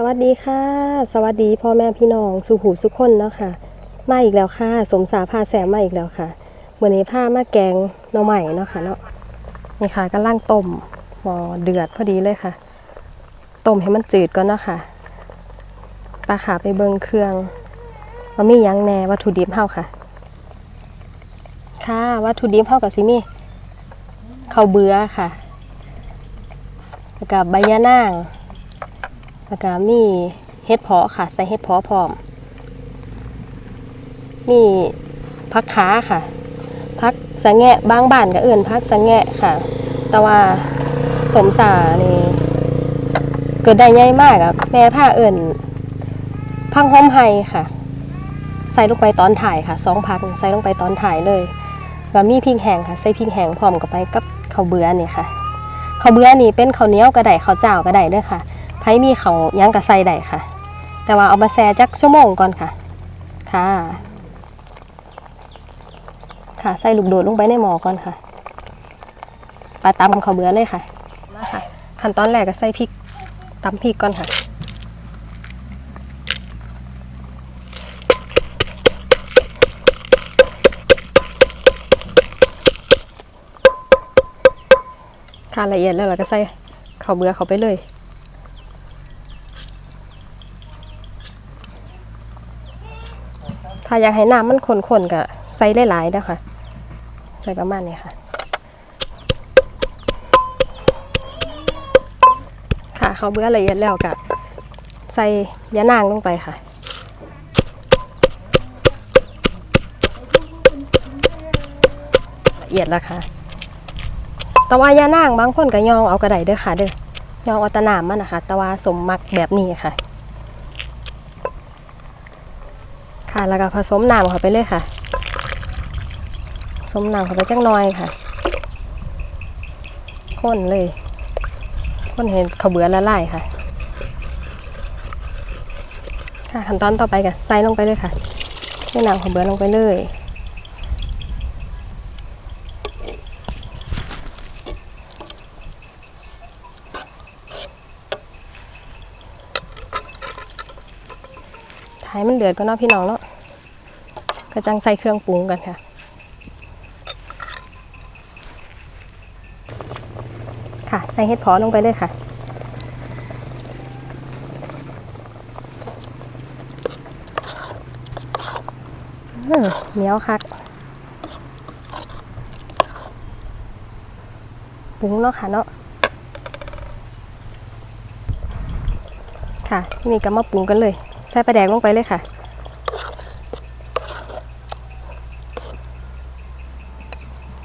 สวัสดีค่ะ สวัสดีพ่อแม่พี่น้องสุหูสุขคนเนาะค่ะมาอีกแล้วค่ะสมสาพาแสมมาอีกแล้วค่ะวันนี้พามาแกงหน่อใหม่เนาะค่ะเนาะนี่ค่ะกำลังต้มหมอเดือดพอดีเลยค่ะต้มให้มันจืดก่อนเนาะค่ะปลาขาไปเบิงเครื่องมามียังแน่วัตถุดิบเฮาค่ะ ค่ะวัตถุดิบเฮากับซิมี่ข้าวเบือค่ะแล้วก็ใบยะนาง แล้วก็มีเห็ดเพาะค่ะ ใส่เห็ดเพาะพร้อม มีพักขาค่ะ พักสะแงะบางบ้านก็เอื่นพักสะแงะค่ะ แต่ว่าสมสานี่เกิดได้ง่ายมากอะแม่ผ้าเอื่นพังหอมไฮค่ะ ใส่ลงไปตอนถ่ายค่ะสองพักใส่ลงไปตอนถ่ายเลยแล้วมีพริกแห้งค่ะ ใส่พริกแห้งพร้อมกับไปกับข้าวเบื่อนี่ค่ะข้าวเบื่อนี่เป็นข้าวเหนียวก็ได้ข้าวเจ้าก็ได้เด้วยค่ะ ไผมีเขาย่างกับใส่ได้ค่ะ แต่ว่าเอามาแช่จักชั่วโมงก่อนค่ะ ค่ะ ค่ะใส่ลูกโดดลงไปในหม้อก่อนค่ะปลาตำเขาเบื่อเลยค่ะมาค่ะ ขั้นตอนแรกก็ใส่พริกตำพริกก่อนค่ะค่ะละเอียดแล้วเราก็ใส่ข้าวเบื่อเขาไปเลย ถ้าอยากให้น้ำมันข้นๆก็ใส่หลายๆนะคะใส่ประมาณนี้ค่ะ ค่ะเขาเบื่อละเอียดแล้วก็ใส่ยะนางลงไปค่ะละเอียดแล้วค่ะแต่ว่ายานางบางคนก็ยองเอากระไดเด้อค่ะเด้อยองเอาตะนามมันนะคะ แต่ว่าสมมักแบบนี้ค่ะ ค่ะ แล้วก็ผสมน้ำเข้าไปเลยค่ะ ผสมน้ำเข้าไปจังน้อยค่ะข้นเลยข้นเห็นขาวเบื่อละลายค่ะ ค่ะขั้นตอนต่อไปก็ใส่ลงไปเลยค่ะใส่น้ำขาวเบื่อลงไปเลยถ่ายมันเดือดก็เนาะพี่น้องเนาะ ก็จังใส่เครื่องปรุงกันค่ะค่ะ ใส่เห็ดพอลงไปเลยค่ะเหนียวคักปรุงเนาะค่ะเนาะค่ะทีนี่ก็มาปรุงกันเลย ใส่ปลาแดกลงไปเลยค่ะ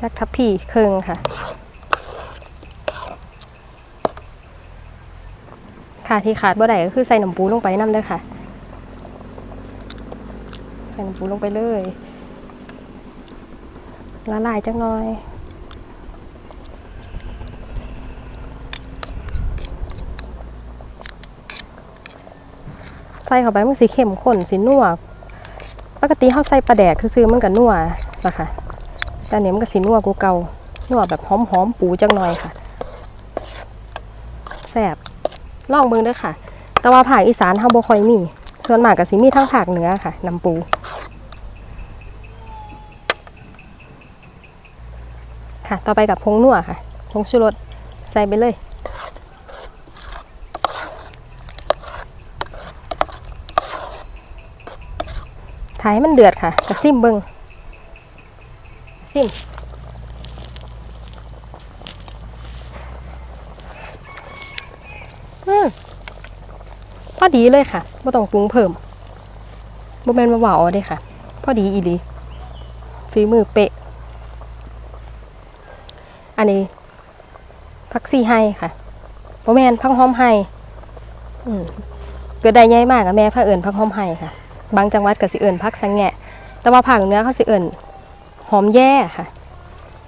จักทับพี่เครื่องค่ะ ค่ะที่ขาดบ่ได้ก็คือใส่น้ำปูลงไปน้ำเด้อค่ะ ใส่น้ำปูลงไปเลยละลายจักหน่อยใส่เข้าไปมันสีเข้มข้นสีนัวปกติเขาใส่ปลาแดกคือซื้อมันก็นัวนะคะ แต่อันนี้มันก็สีนัวกูเกานัวแบบหอมๆปูจังหน่อยค่ะแซ่บลองเบิ่งด้อค่ะ แต่ว่าภาอีสานเฮาบ่ค่อยมี ส่วนมากก็สิมีทั้งภาคเหนือค่ะน้ำปู ค่ะ ต่อไปกับพงนัวค่ะพงชูรสใส่ไปเลย ถ่ายให้มันเดือดค่ะกระซิมเบิง ซิมอืมพอดีเลยค่ะไม่ต้องปรุงเพิ่มบ่แมนมาหวาวเด้ค่ะ พอดีอีหลีฝีมือเป๊ะอันนี้พักซี่ให้ค่ะบ่แมนพักหอมให้เกิดได้ใหญ่มากอะแม่พักเอิญพักหอมให้ค่ะ บางจังหวัดก็สิเอิญพักสังแงะ แต่ว่าภาคเหนือเขาสิเอิญ หอมแย่ค่ะ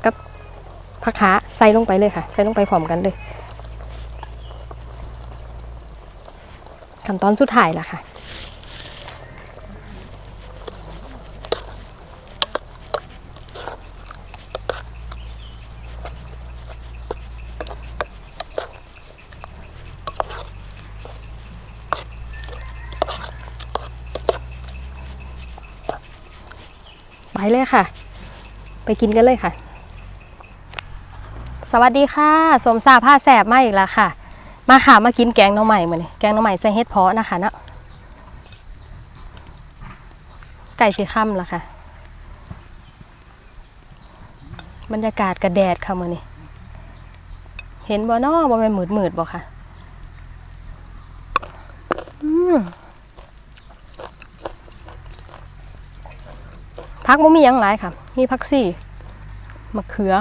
กับผักขาใส่ลงไปเลยค่ะ ใส่ลงไปพร้อมกันเลยขั้นตอนสุดท้ายละค่ะไปเลยค่ะ ไปกินกันเลยค่ะ สวัสดีค่ะ สมซาผ้าแสบมาอีกแล้วค่ะ มาค่ะมากินแกงหน้องใหม่เหมาเลยแกงหน้องใหม่ใส่เห็ดเพาะนะคะเนาะไก่สีค่ำละค่ะ บรรยากาศกระแดดค่ะมือนี้เห็นบ่นอบ่เป็นหมืดหมืดบ่ค่ะพักบ่มียังหลายค่ะ มีพักซี่มะเขือ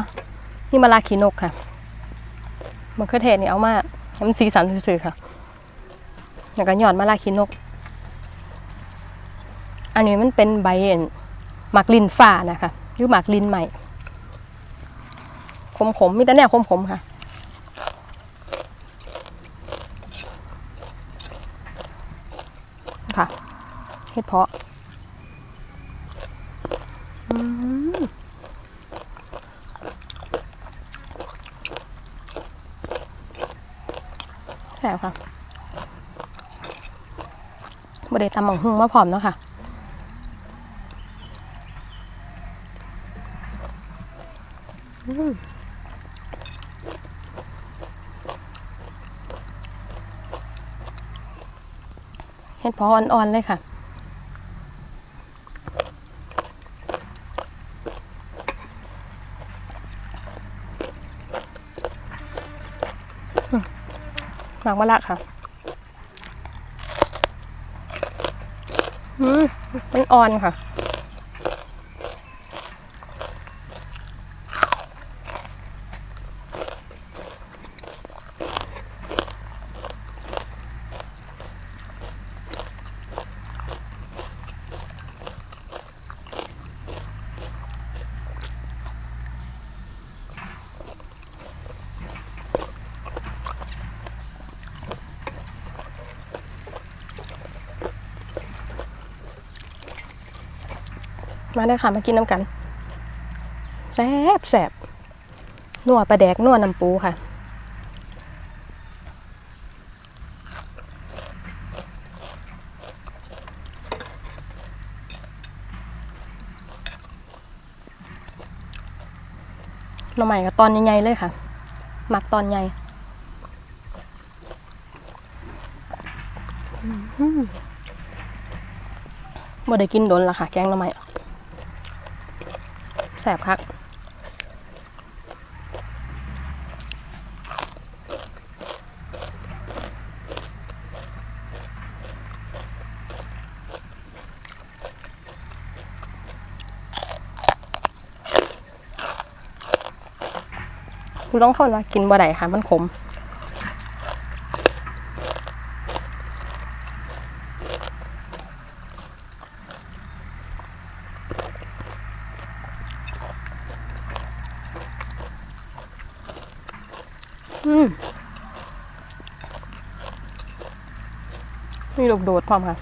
นี่มะลาขีนกค่ะมะเขือเทศนี่เอามาให้มันสีสันซื่อๆค่ะแล้วก็หยอดมะลาขีนก อันนี้มันเป็นใบเอ็นหมักลินฟ้านะคะหรือหมักลินใหม่ขมๆมีแต่แนวขมๆค่ะค่ะเห็ดเพาะ อืมแซ่บค่ะบ ไดตำบังหุงมาพร้อมเนาะค่ะเห็ดพาะอ่อนๆเลยค่ะมหมักมะละค่ะ มันอ่อนค่ะ มาได้ค่ะมากินน้ำกันแซ่บแซ่บนัวปลาแดกนัวน้ำปูค่ะหน่อใหม่กับตอนใหญ่ๆเลยค่ะ หมักตอนใหญ่อืมบ่ได้กินโดนละค่ะ แกงหน่อไม้ แสบคักคุณต้องเข้าว่ากินบ่ได้ค่ะมันขม อืม มีลูกโดดพร้อมค่ะ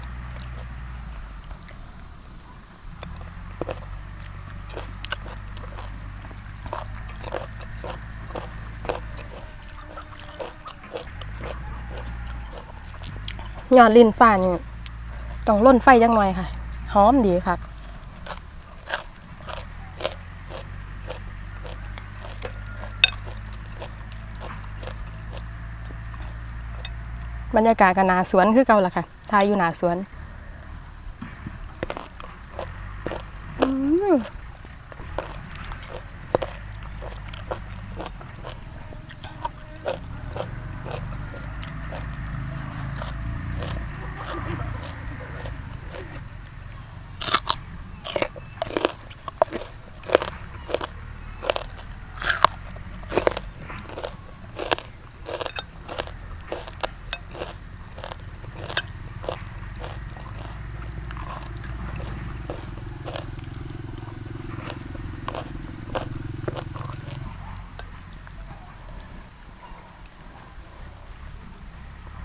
ยอดลิ้นฟ้านี่ต้องล่นไฟจังหน่อยค่ะ หอมดีค่ะ บรรยากาศก็นาสวนคือเก่าล่ะค่ะทายอยู่หนาสวนอืมอื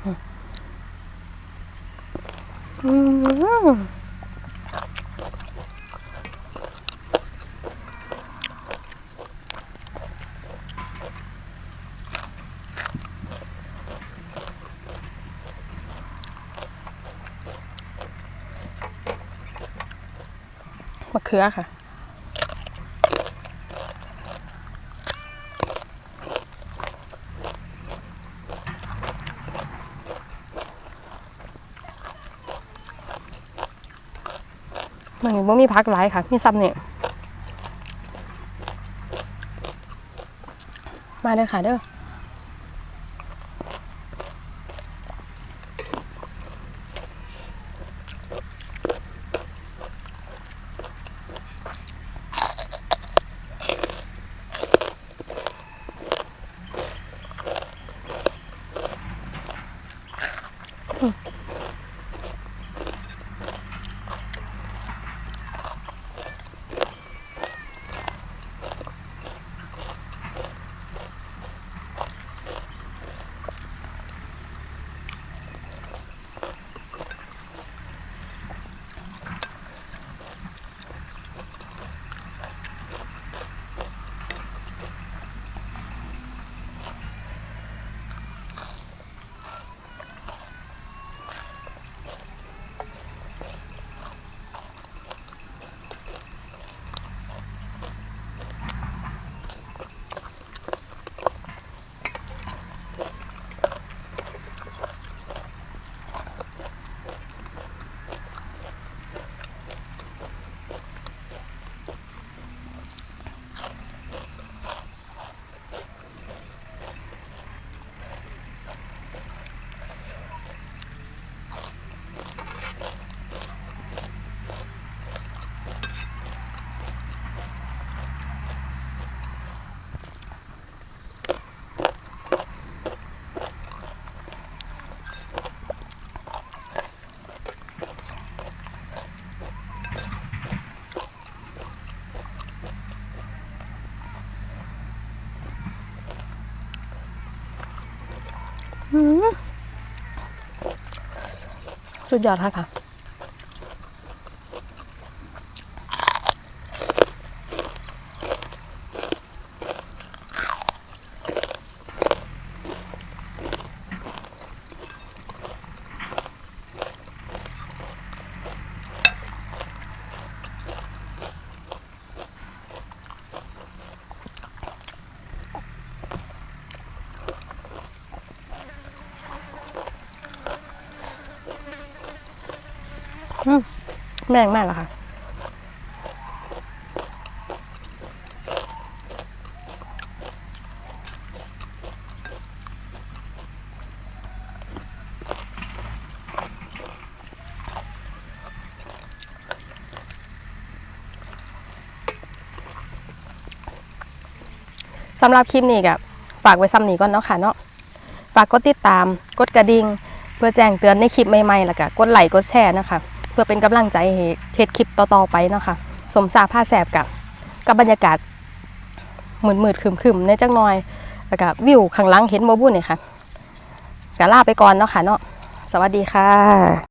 มะเขือค่ะ มันบ่มีพักหลายค่ะมีซ้ำนี่ยมาเด้อค่ะเด้อม สุดยอดค่ะค่ะ แม่งมากแล้วค่ะสำหรับคลิปนี้ก็ฝากไว้ซ้ำนี้ก่อนเนาะค่ะเนาะฝากกดติดตาม กดกระดิ่ง เพื่อแจ้งเตือนในคลิปใหม่ๆ แล้วก็กดไลค์กดแชร์นะคะ พื่อเป็นกำลังใจให้เฮ็ดคลิปต่อๆไปเนาะค่ะสมสาผ้าแสบกับกับบรรยากาศมืดๆครึมๆในจังหน่อยแล้วก็วิวข้างหลังเห็นบ่บุ่นเนี่ยค่ะกะลาไปก่อนเนาะค่ะเนาะสวัสดีค่ะ